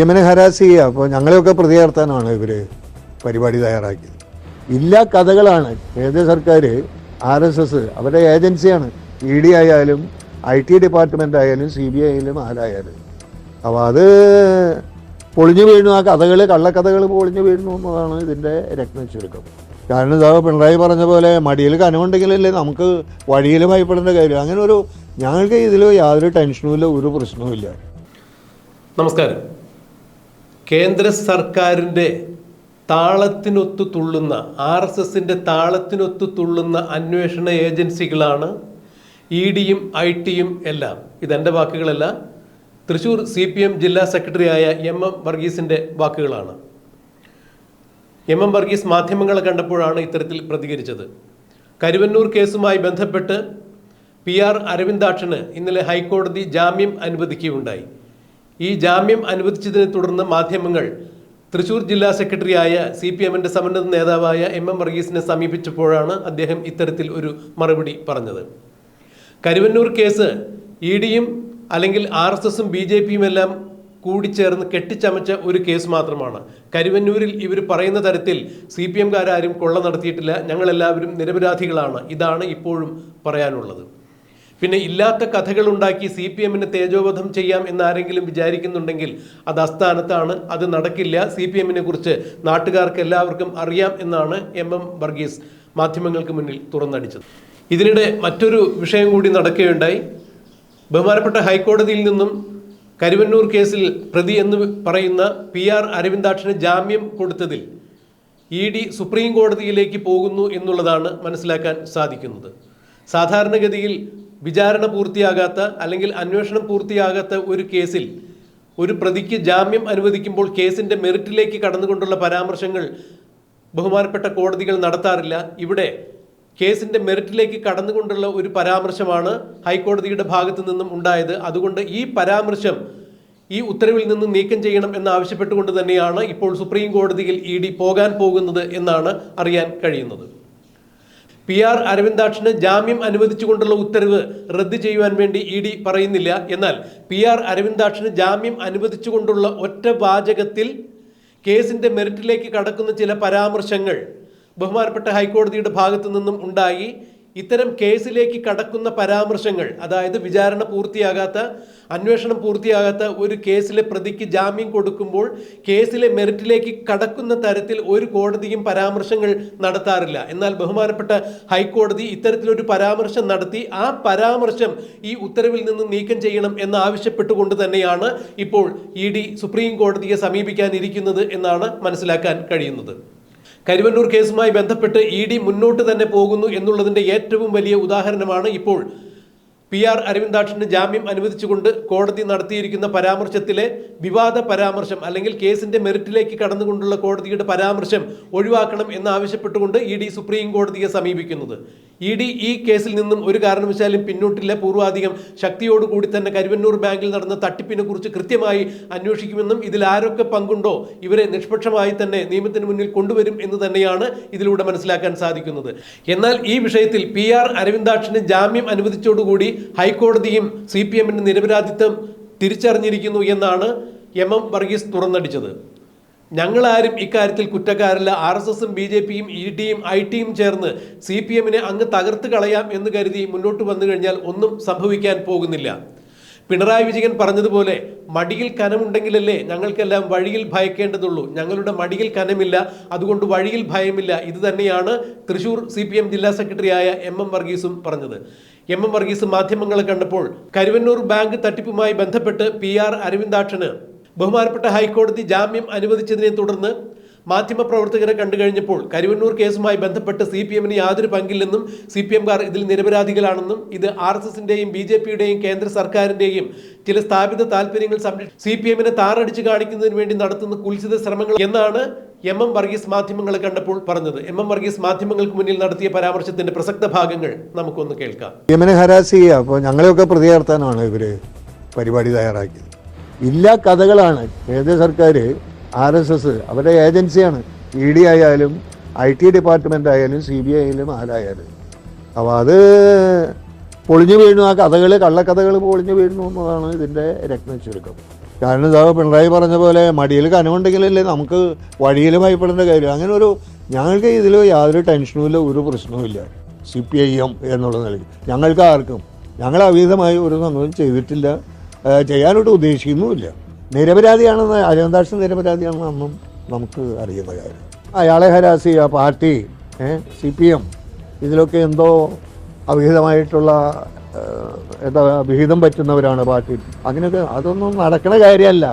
യമനെ harass ചെയ്യുക. അപ്പോൾ ഞങ്ങളെയൊക്കെ പ്രതി ചേർത്താനാണ് ഇവർ പരിപാടി തയ്യാറാക്കിയത്. ഇല്ലാ കഥകളാണ്. കേന്ദ്ര സർക്കാർ ആർ എസ് എസ് അവരുടെ ഏജൻസിയാണ്. ഇ ഡി ആയാലും ഐ ടി ഡിപ്പാർട്ട്മെന്റ് ആയാലും സി ബി ഐ ആയാലും ആരായാലും. അപ്പോൾ അത് പൊളിഞ്ഞു വീഴുന്നു. ആ കഥകൾ കള്ളക്കഥകൾ പൊളിഞ്ഞു വീഴുന്നു എന്നതാണ് ഇതിന്റെ ചുരുക്കം കാരണം ഇതാ പിണറായി പറഞ്ഞ പോലെ മടിയിൽ കനമുണ്ടെങ്കിലല്ലേ നമുക്ക് വഴിയിൽ ഭയപ്പെടേണ്ട കാര്യം. അങ്ങനെ ഒരു ഞങ്ങൾക്ക് ഇതിൽ യാതൊരു ടെൻഷനും ഇല്ല ഒരു പ്രശ്നവും ഇല്ല നമസ്കാരം. കേന്ദ്ര സർക്കാരിന്റെ താളത്തിനൊത്തു തുള്ളുന്ന ആർ എസ് എസിന്റെ താളത്തിനൊത്തു തുള്ളുന്ന അന്വേഷണ ഏജൻസികളാണ് ഇ ഡിയും ഐ ടിയും എല്ലാം. ഇതെന്റെ വാക്കുകളല്ല തൃശ്ശൂർ സി പി എം ജില്ലാ സെക്രട്ടറിയായ എം എം വർഗീസിന്റെ വാക്കുകളാണ്. എം എം വർഗീസ് മാധ്യമങ്ങളെ കണ്ടപ്പോഴാണ് ഇത്തരത്തിൽ പ്രതികരിച്ചത്. കരുവന്നൂർ കേസുമായി ബന്ധപ്പെട്ട് പി ആർ അരവിന്ദാക്ഷന് ഇന്നലെ ഹൈക്കോടതി ജാമ്യം അനുവദിക്കുകയുണ്ടായി. ഈ ജാമ്യം അനുവദിച്ചതിനെ തുടർന്ന് മാധ്യമങ്ങൾ തൃശൂർ ജില്ലാ സെക്രട്ടറിയായ സി പി എമ്മിന്റെ സമന്നത നേതാവായ എം എം വർഗീസിനെ സമീപിച്ചപ്പോഴാണ് അദ്ദേഹം ഇത്തരത്തിൽ ഒരു മറുപടി പറഞ്ഞത്. കരുവന്നൂർ കേസ് ഇ ഡിയും അല്ലെങ്കിൽ ആർ എസ് എസും ബി ജെ പിയും എല്ലാം കൂടിച്ചേർന്ന് കെട്ടിച്ചമച്ച ഒരു കേസ് മാത്രമാണ്. കരുവന്നൂരിൽ ഇവർ പറയുന്ന തരത്തിൽ സി പി എംകാരും കൊള്ള നടത്തിയിട്ടില്ല. ഞങ്ങളെല്ലാവരും നിരപരാധികളാണ്. ഇതാണ് ഇപ്പോഴും പറയാനുള്ളത്. പിന്നെ ഇല്ലാത്ത കഥകളുണ്ടാക്കി സി പി എമ്മിന് തേജോവധം ചെയ്യാം എന്നാരെങ്കിലും വിചാരിക്കുന്നുണ്ടെങ്കിൽ അത് അസ്ഥാനത്താണ് അത് നടക്കില്ല. സി പി എമ്മിനെ കുറിച്ച് നാട്ടുകാർക്ക് എല്ലാവർക്കും അറിയാം എന്നാണ് എം എം വർഗീസ് മാധ്യമങ്ങൾക്ക് മുന്നിൽ തുറന്നടിച്ചത്. ഇതിനിടെ മറ്റൊരു വിഷയം കൂടി നടക്കുകയുണ്ടായി. ബഹുമാനപ്പെട്ട ഹൈക്കോടതിയിൽ നിന്നും കരുവന്നൂർ കേസിൽ പ്രതി എന്ന് പറയുന്ന പി ആർ അരവിന്ദാക്ഷന് ജാമ്യം കൊടുത്തതിൽ ഇ ഡി സുപ്രീം കോടതിയിലേക്ക് പോകുന്നു എന്നുള്ളതാണ് മനസ്സിലാക്കാൻ സാധിക്കുന്നത്. സാധാരണഗതിയിൽ വിചാരണ പൂർത്തിയാകാത്ത അല്ലെങ്കിൽ അന്വേഷണം പൂർത്തിയാകാത്ത ഒരു കേസിൽ ഒരു പ്രതിക്ക് ജാമ്യം അനുവദിക്കുമ്പോൾ കേസിന്റെ മെറിറ്റിലേക്ക് കടന്നുകൊണ്ടുള്ള പരാമർശങ്ങൾ ബഹുമാനപ്പെട്ട കോടതികൾ നടത്താറില്ല. ഇവിടെ കേസിന്റെ മെറിറ്റിലേക്ക് കടന്നുകൊണ്ടുള്ള ഒരു പരാമർശമാണ് ഹൈക്കോടതിയുടെ ഭാഗത്തു നിന്നും ഉണ്ടായത്. അതുകൊണ്ട് ഈ പരാമർശം ഈ ഉത്തരവിൽ നിന്ന് നീക്കം ചെയ്യണം എന്നാവശ്യപ്പെട്ടുകൊണ്ട് തന്നെയാണ് ഇപ്പോൾ സുപ്രീം കോടതിയിൽ ഇ ഡി പോകാൻ പോകുന്നത് എന്നാണ് അറിയാൻ കഴിയുന്നത്. പി ആർ അരവിന്ദാക്ഷന് ജാമ്യം അനുവദിച്ചുകൊണ്ടുള്ള ഉത്തരവ് റദ്ദ് ചെയ്യുവാൻ വേണ്ടി ഇ ഡി പറയുന്നില്ല. എന്നാൽ പി ആർ അരവിന്ദാക്ഷന് ജാമ്യം അനുവദിച്ചുകൊണ്ടുള്ള ഒറ്റ വാചകത്തിൽ കേസിന്റെ മെറിറ്റിലേക്ക് കടക്കുന്ന ചില പരാമർശങ്ങൾ ബഹുമാനപ്പെട്ട ഹൈക്കോടതിയുടെ ഭാഗത്തു നിന്നും ഉണ്ടായി. ഇത്തരം കേസിലേക്ക് കടക്കുന്ന പരാമർശങ്ങൾ അതായത് വിചാരണ പൂർത്തിയാകാത്ത അന്വേഷണം പൂർത്തിയാകാത്ത ഒരു കേസിലെ പ്രതിക്ക് ജാമ്യം കൊടുക്കുമ്പോൾ കേസിലെ മെറിറ്റിലേക്ക് കടക്കുന്ന തരത്തിൽ ഒരു കോടതിയും പരാമർശങ്ങൾ നടത്താറില്ല. എന്നാൽ ബഹുമാനപ്പെട്ട ഹൈക്കോടതി ഇത്തരത്തിലൊരു പരാമർശം നടത്തി ആ പരാമർശം ഈ ഉത്തരവിൽ നിന്ന് നീക്കം ചെയ്യണം എന്ന് ആവശ്യപ്പെട്ടുകൊണ്ട് തന്നെയാണ് ഇപ്പോൾ ഇ ഡി സുപ്രീം കോടതിയെ സമീപിക്കാനിരിക്കുന്നത് എന്നാണ് മനസ്സിലാക്കാൻ കഴിയുന്നത്. കരുവന്നൂർ കേസുമായി ബന്ധപ്പെട്ട് ഇ ഡി മുന്നോട്ട് തന്നെ പോകുന്നു എന്നുള്ളതിന്റെ ഏറ്റവും വലിയ ഉദാഹരണമാണ് ഇപ്പോൾ പി ആർ അരവിന്ദാക്ഷന് ജാമ്യം അനുവദിച്ചുകൊണ്ട് കോടതി നടത്തിയിരിക്കുന്ന പരാമർശത്തിലെ വിവാദ പരാമർശം അല്ലെങ്കിൽ കേസിന്റെ മെറിറ്റിലേക്ക് കടന്നുകൊണ്ടുള്ള കോടതിയുടെ പരാമർശം ഒഴിവാക്കണം എന്നാവശ്യപ്പെട്ടുകൊണ്ട് ഇ ഡി സുപ്രീം കോടതിയെ സമീപിക്കുന്നത്. ഇ ഡി ഈ കേസിൽ നിന്നും ഒരു കാരണവശാലും പിന്നോട്ടില്ല. പൂർവാധികം ശക്തിയോടുകൂടി തന്നെ കരുവന്നൂർ ബാങ്കിൽ നടന്ന തട്ടിപ്പിനെ കുറിച്ച് കൃത്യമായി അന്വേഷിക്കുമെന്നും ഇതിൽ ആരൊക്കെ പങ്കുണ്ടോ ഇവരെ നിഷ്പക്ഷമായി തന്നെ നിയമത്തിന് മുന്നിൽ കൊണ്ടുവരും എന്ന് തന്നെയാണ് ഇതിലൂടെ മനസ്സിലാക്കാൻ സാധിക്കുന്നത്. എന്നാൽ ഈ വിഷയത്തിൽ പി ആർ അരവിന്ദാക്ഷന് ജാമ്യം അനുവദിച്ചോടുകൂടി ഹൈക്കോടതിയും സി പി എമ്മിന്റെ നിരപരാധിത്വം തിരിച്ചറിഞ്ഞിരിക്കുന്നു എന്നാണ് എം എം വർഗീസ് തുറന്നടിച്ചത്. ഞങ്ങളാരും ഇക്കാര്യത്തിൽ കുറ്റക്കാരല്ല. ആർ എസ് എസും ബി ജെ പിയും ഇ ഡിയും ഐ ടിയും ചേർന്ന് സി പി എമ്മിനെ അങ്ങ് തകർത്ത് കളയാം എന്ന് കരുതി മുന്നോട്ട് വന്നു കഴിഞ്ഞാൽ ഒന്നും സംഭവിക്കാൻ പോകുന്നില്ല. പിണറായി വിജയൻ പറഞ്ഞതുപോലെ മടിയിൽ കനമുണ്ടെങ്കിലല്ലേ ഞങ്ങൾക്കെല്ലാം വഴിയിൽ ഭയക്കേണ്ടതുള്ളൂ. ഞങ്ങളുടെ മടിയിൽ കനമില്ല. അതുകൊണ്ട് വഴിയിൽ ഭയമില്ല. ഇത് തന്നെയാണ് തൃശൂർ സി പി എം ജില്ലാ സെക്രട്ടറിയായ എം എം വർഗീസും പറഞ്ഞത്. എം എം വർഗീസ് മാധ്യമങ്ങളെ കണ്ടപ്പോൾ കരുവന്നൂർ ബാങ്ക് തട്ടിപ്പുമായി ബന്ധപ്പെട്ട് പി ആർ അരവിന്ദാക്ഷന് ബഹുമാനപ്പെട്ട ഹൈക്കോടതി ജാമ്യം അനുവദിച്ചതിനെ തുടർന്ന് മാധ്യമപ്രവർത്തകരെ കണ്ടു കഴിഞ്ഞപ്പോൾ കരുവന്നൂർ കേസുമായി ബന്ധപ്പെട്ട് സി പി എമ്മിന് യാതൊരു പങ്കില്ലെന്നും സി പി എംകാർ ഇതിൽ നിരപരാധികളാണെന്നും ഇത് ആർ എസ് എസിന്റെയും ബി ജെ പിയുടെയും കേന്ദ്ര സർക്കാരിന്റെയും ചില സ്ഥാപിത താല്പര്യങ്ങൾ സംരക്ഷ സി പി എമ്മിനെ താറടിച്ച് കാണിക്കുന്നതിന് വേണ്ടി നടത്തുന്ന കുൽസിത ശ്രമങ്ങൾ എന്നാണ് എം എം വർഗീസ് മാധ്യമങ്ങളെ കണ്ടപ്പോൾ പറഞ്ഞത്. എം എം വർഗീസ് മാധ്യമങ്ങൾക്ക് മുന്നിൽ നടത്തിയ പരാമർശത്തിന്റെ പ്രസക്ത ഭാഗങ്ങൾ നമുക്കൊന്ന് കേൾക്കാം. ഹരാസ് ചെയ്യുക. അപ്പോൾ ഞങ്ങളെയൊക്കെ പ്രതികർത്താനാണ് ഇവർ പരിപാടി തയ്യാറാക്കിയത്. ഇല്ലാ കഥകളാണ്. കേന്ദ്ര സർക്കാർ ആർ എസ് എസ് അവരുടെ ഏജൻസിയാണ്. ഇ ഡി ആയാലും ഐ ടി ഡിപ്പാർട്ട്മെന്റ് ആയാലും സി ബി ഐ ആയാലും ആരായാലും. അപ്പോൾ അത് പൊളിഞ്ഞു വീഴുന്നു. ആ കഥകൾ കള്ളക്കഥകൾ പൊളിഞ്ഞു വീഴുന്നു എന്നതാണ് ഇതിന്റെ രക്തം ചുരുക്കം കാരണം ഇതാ പിണറായി പറഞ്ഞ പോലെ മടിയിൽ കനമുണ്ടെങ്കിലല്ലേ നമുക്ക് വഴിയിൽ ഭയപ്പെടേണ്ട കാര്യം. അങ്ങനെ ഒരു ഞങ്ങൾക്ക് ഇതിൽ യാതൊരു ടെൻഷനും ഇല്ല ഒരു പ്രശ്നവുമില്ല സി പി ഐ എം എന്നുള്ള നിലയ്ക്ക്. ഞങ്ങൾക്ക് ആർക്കും ഞങ്ങൾ അവീതമായി ഒരു സംഭവം ചെയ്തിട്ടില്ല. ചെയ്യാനോട്ട് ഉദ്ദേശിക്കുന്നുമില്ല. നിരപരാധിയാണെന്ന് അജയന്താക്ഷൻ നിരപരാധിയാണെന്നൊന്നും നമുക്ക് അറിയുന്ന കാര്യം. അയാളെ ഹരാസ് ആ പാർട്ടി സി പി എം ഇതിലൊക്കെ എന്തോ അവിഹിതമായിട്ടുള്ള എന്താ വിഹിതം പറ്റുന്നവരാണ് പാർട്ടി. അങ്ങനെയൊക്കെ അതൊന്നും നടക്കുന്ന കാര്യമല്ല.